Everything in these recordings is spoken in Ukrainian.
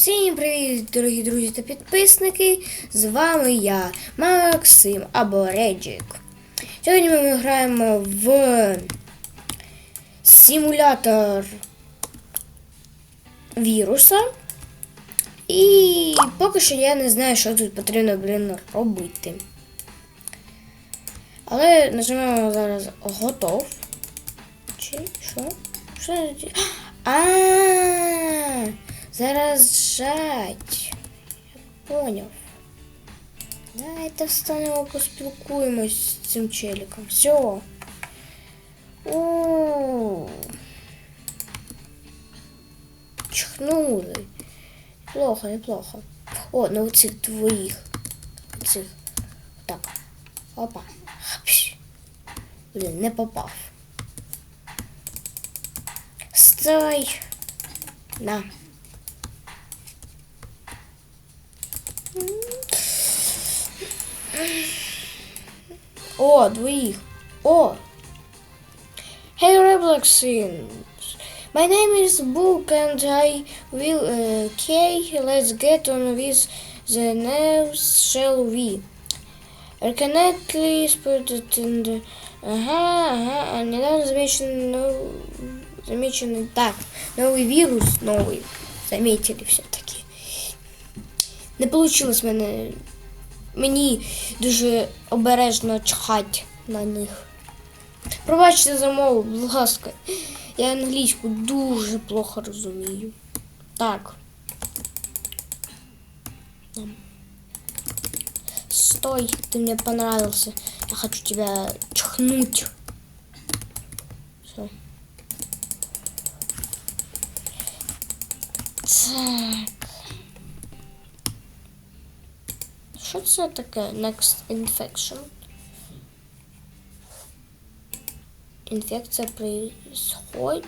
Всім привіт, дорогі друзі та підписники! З вами я, Максим або Реджик. Сьогодні ми граємо в симулятор віруса. І поки що я не знаю, що тут потрібно, блін, робити. Але нажимаємо зараз готов. Чи що? Що? це? А, зараз жать. Я поняв. Давайте встанемо, поспілкуємось з цим челиком. Все. О. Чихнули. Плохо, неплохо. О, ну оцих двоїх. Оцих. Так. Опа. Хапш. Блін, не попав. Стой. На. О, двоих. О. Hey Robloxins. My name is Book and I will uh, okay, let's get on with the news, shall we? Reconnectly spotted in the... Ага, ага, а недавно замечен нов- замеченный... Так, новый вирус, новый. Заметили все-таки. Не получилось в мене. Мені дуже обережно чхать на них. Пробачте за мову, будь ласка. Я англійську дуже плохо розумію. Так. Стой, ты мне понравился. Я хочу тебя чхнуть. Все. Так. Що це таке? Next infection. Инфекция происходит.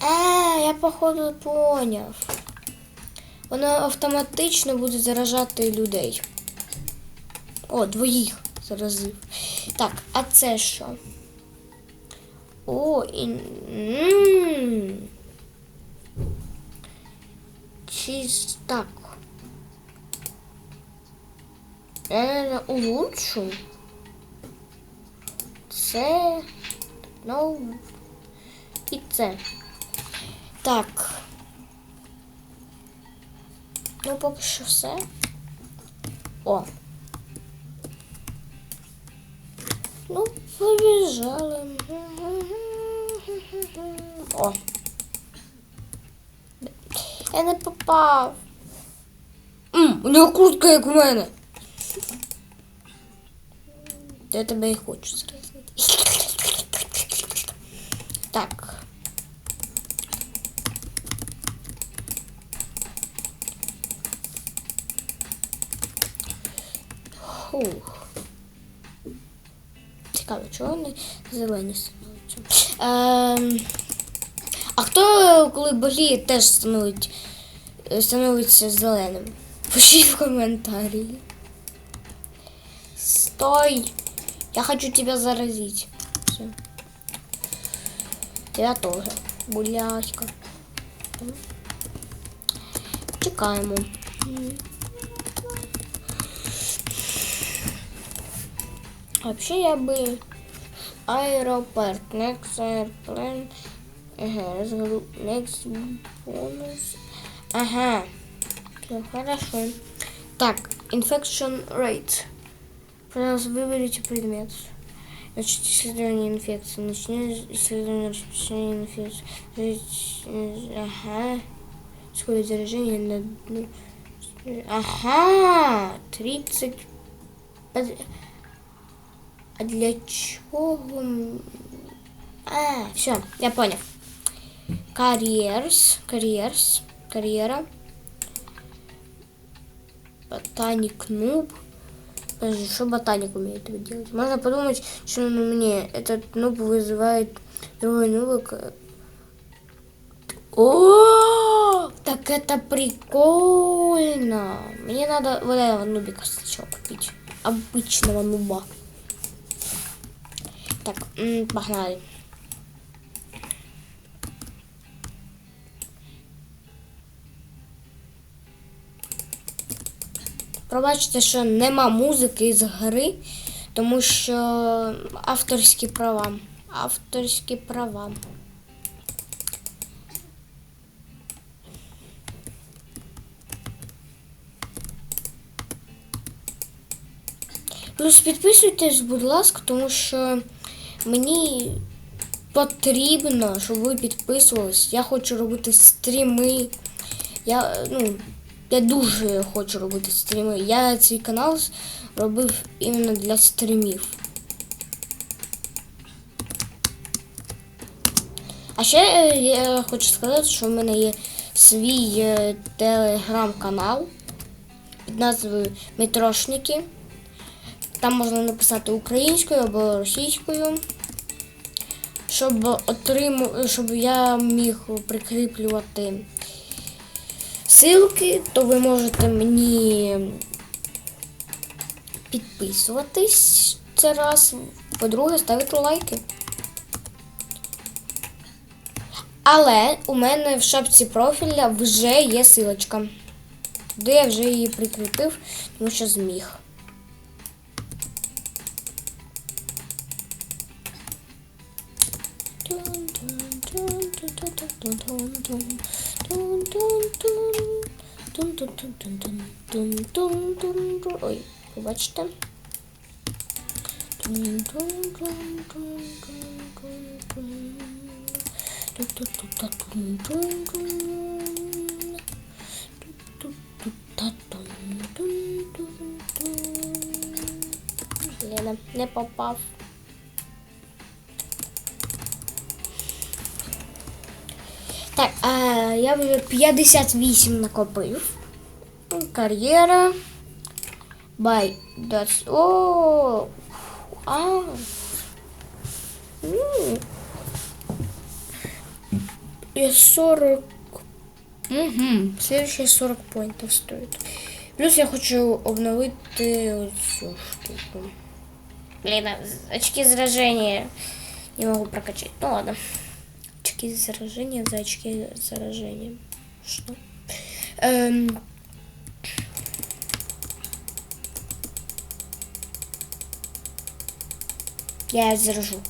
А, я походу поняв. Воно автоматично буде заражати людей. О, двоїх заразив. Так, а це що? О, і... м. Чись так. Я, наверное, улучшу. Це. Ну. І це. Так. Ну, поки що все. О. Ну, побіжали. О. Я не попав. М, у нього куртка, як у мене. Я тебе і хочу заразити. Так. Фух. Цікаво, чого вони зелені становляться. Ем, а хто, коли боліє, теж становить, становиться зеленим? Пишіть в коментарі. Стой! Я хочу тебя заразить. Все. Тебя тоже. Буляська. Чекаємо. Вообще я бы аэропорт, next airplane, ага, разговор- next bonus, ага, все хорошо. Так, infection rate. Пожалуйста, выберите предмет. Значит, исследование инфекции. Начни исследование распространения инфекции. Ага. Скорость заражения на. Ага! 30... Под- А для чего? А, все, я понял. Карьерс, карьерс, карьера. Ботаник нуб. Подожди, что ботаник умеет это делать? Можно подумать, что на мне этот нуб вызывает другой нубок. О, так это прикольно. Мне надо вот этого нубика сначала купить. Обычного нуба. Так, погнали. Пробачте, що нема музики з гри, тому що авторські права. Авторські права. Плюс підписуйтесь, будь ласка, тому що мені потрібно, щоб ви підписувались. Я хочу робити стріми. Я, ну, я дуже хочу робити стріми. Я цей канал робив іменно для стрімів. А ще е, я хочу сказати, що в мене є свій е, телеграм-канал під назвою Мітрошники. Там можна написати українською або російською. Щоб отрим... щоб я міг прикріплювати ссылки, то ви можете мені підписуватись це раз. По-друге, ставити лайки. Але у мене в шапці профіля вже є ссылочка. Де я вже її прикріпив, тому що зміг. Ой, побачите. Не попав. Так, а я вже 58 накопив. Кар'єра. Бай. That's... О! А. И 40... Угу. Следующие 40 поинтов стоит. Плюс я хочу обновити оцю штуку. Блин, а очки заражения не могу прокачать. Ну ладно. Очки заражения за очки заражения. Что? Эм... Я заражу.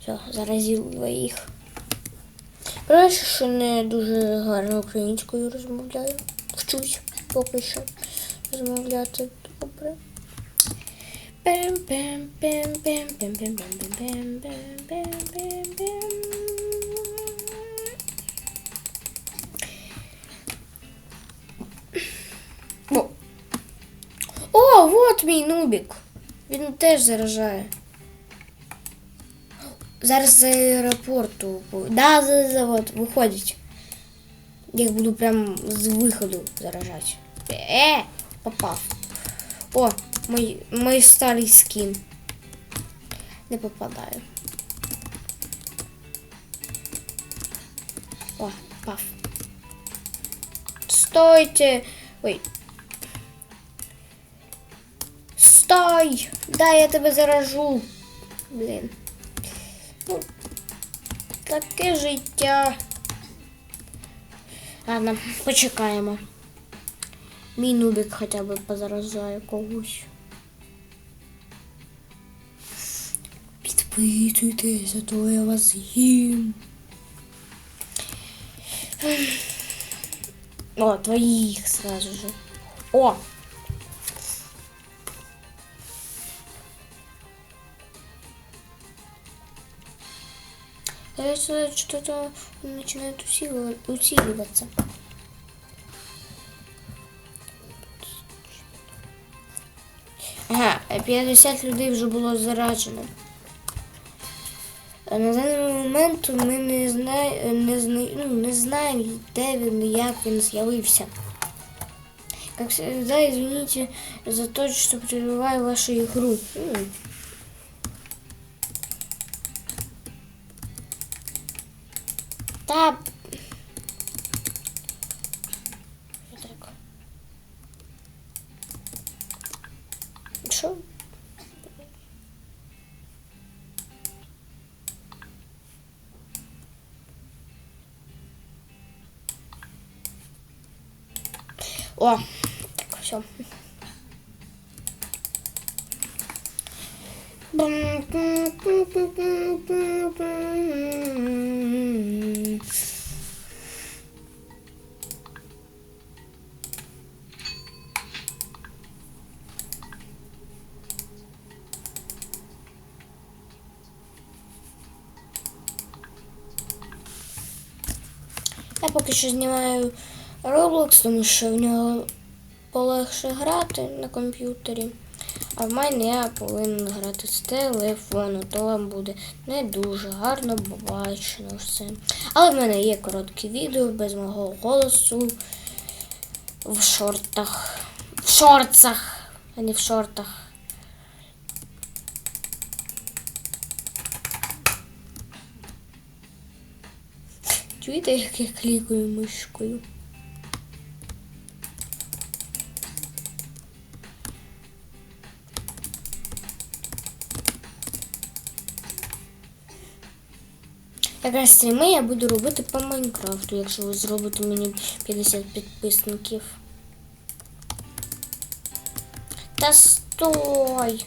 Все, заразив двоїх. Перше, що не дуже гарно українською розмовляю. Вчусь поки що розмовляти добре. Пем-пем-пем-пем-пем-пем-пем-пем-пем-пем-пем. О, вот мій нубік. Він теж заражає. Зараз з аеропорту. по- Да, да, от, виходить. Я буду прям з виходу заражати. Е, попав. О, мій, мій старий скін. Не попадаю. О, попав. Стойте! Ой. Стой! Да, я тебе заражу. Блін. Ну, таке життя. Ладно, почекаємо. Мій нубик хоча б позаражає когось. Підпитуйтесь, а то я вас їм. О, твоїх сразу же. О! Кажется, что-то начинает усиливаться. Ага, 50 людей вже було заражено. А На даний момент ми не, знає, не, зна, ну, не знаємо, де він, як він з'явився. Как всегда, извините за то, что прерываю вашу игру. Та. Так. Що? О, так, все. Поки знімаю Roblox, тому що в нього полегше грати на комп'ютері. А в мене я повинен грати з телефону, то вам буде не дуже гарно, бачно все. Але в мене є короткі відео без мого голосу в шортах. В шорцах, а не в шортах. Чуєте, як я клікаю мишкою? Якраз стріми я буду робити по Майнкрафту, якщо ви зробите мені 50 підписників. Та стой!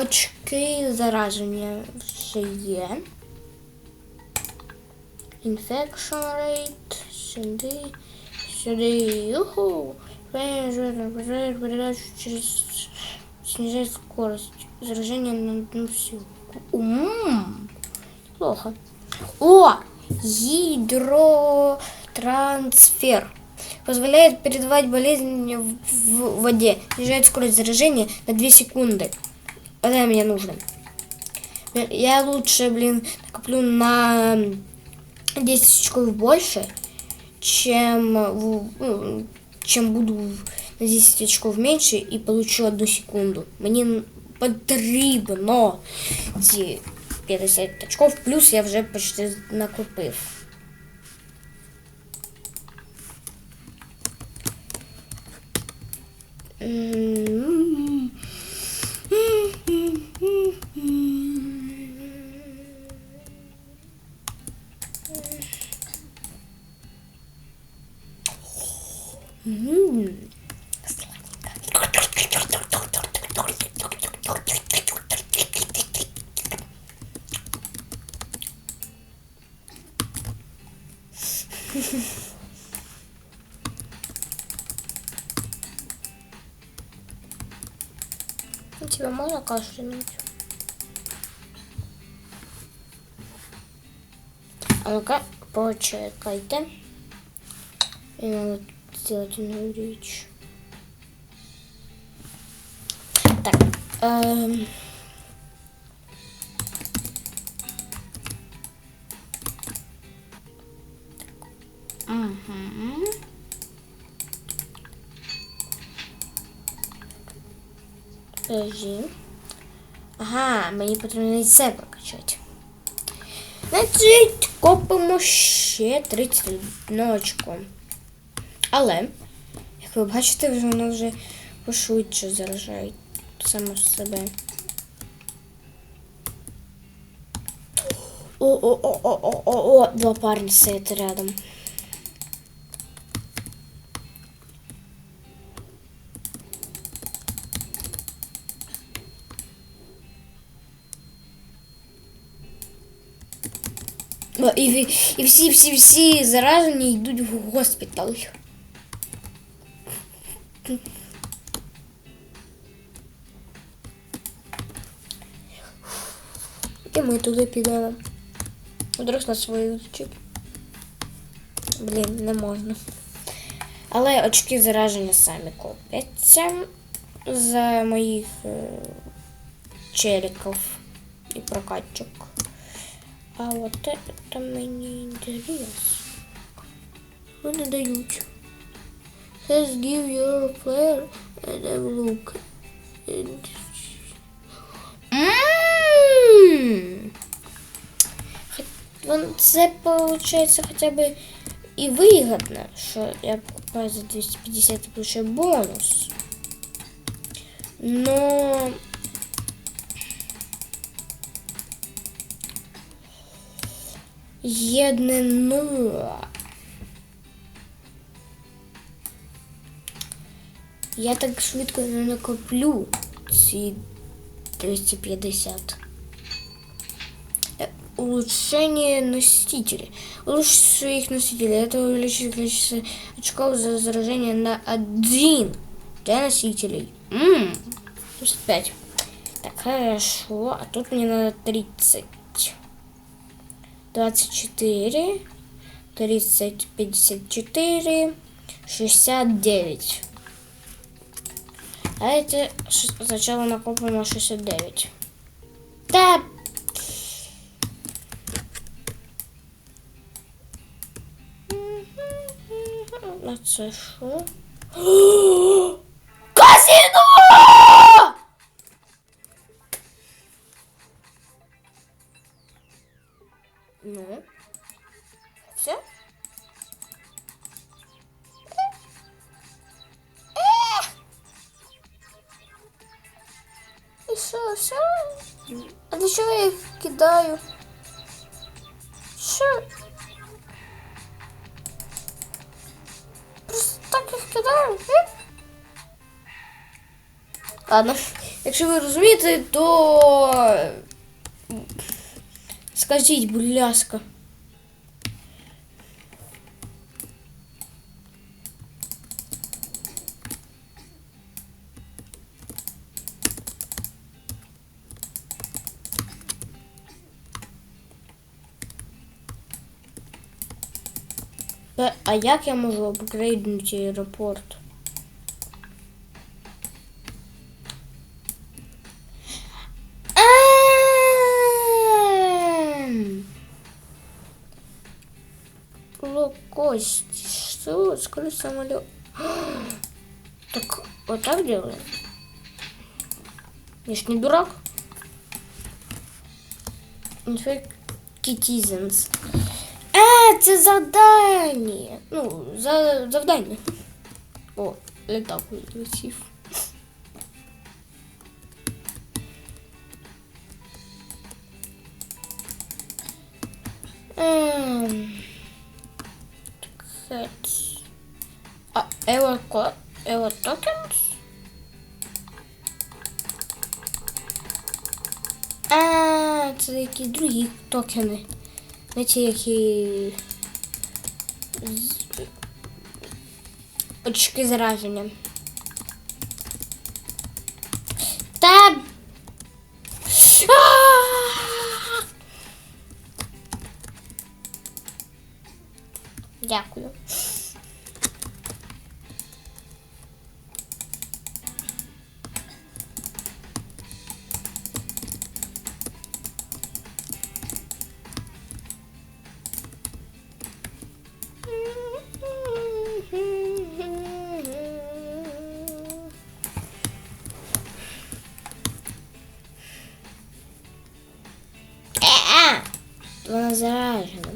Очки зараження вже є. Infection rate. Сюди. Сюди. Юху. Передачу через снижает скорость. Заражение на одну силу. Ум. Плохо. О! Гидротрансфер. Позволяет передавать болезнь в, в воде. Снижает скорость заражения на 2 секунды. Это мне нужно. Я лучше, блин, накоплю на 10 очков больше, чем, в- ну, чем буду на 10 очков меньше и получу одну секунду. Мені потрібно ці 50 очков, плюс я вже почти накопив. А ну-ка, почекайте. Мне надо сделать одну речь. Так. эм. Мгм. Подожди. Ага, мені потрібно і це прокачати. Значить, копимо ще 31 очко. Але, як ви бачите, воно вже пошвидше заражає само себе. О-о-о-о-о-о-о! два парня стоять рядом. О, І, і всі, всі, всі заражені йдуть в госпіталь. І ми туди підемо. Вдруг нас вивчить. Блін, не можна. Але очки зараження самі копляться за моїх е, челіків і прокатчик. А вот это мені інтересно. Вони дають. Let's give your player and have a look. And... М. Хо- вон- Це виходить хоча б і вигідно, що я покупаю за 250 і получаю бонус. Но єднено. Я так швидко не накоплю ці 250. Э, Улучшение носителей. Улучшить своих носителей. Это увеличит количество очков за заражение на один для носителей. Ммм, 75. Так, хорошо. А тут мне надо 30. 24. 30, 54. 69. А это ш- сначала накоплено 69. Да. А це? Казино! Ну, все? І що, все? А для чого я їх кидаю? Що? Просто так їх кидаю? Е? Ладно, якщо ви розумієте, то скажіть, будь ласка. Е, А як я можу апгрейднути аеропорт? Скорость самолет. Так, вот так делаем? Я ж не дурак. Infectizens. А, це завдання. Ну, за, завдання. О, літак летів. Не ті, які очки зараження. Вона заражена.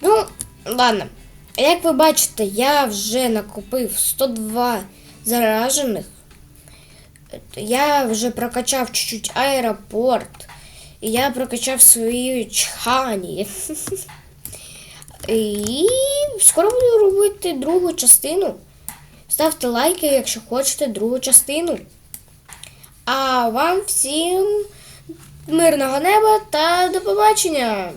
Ну, ладно. Як ви бачите, я вже накопив 102 заражених. Я вже прокачав чуть-чуть аеропорт. І я прокачав свої чхані. І скоро буду робити другу частину. Ставте лайки, якщо хочете другу частину. А вам всім мирного неба та до побачення!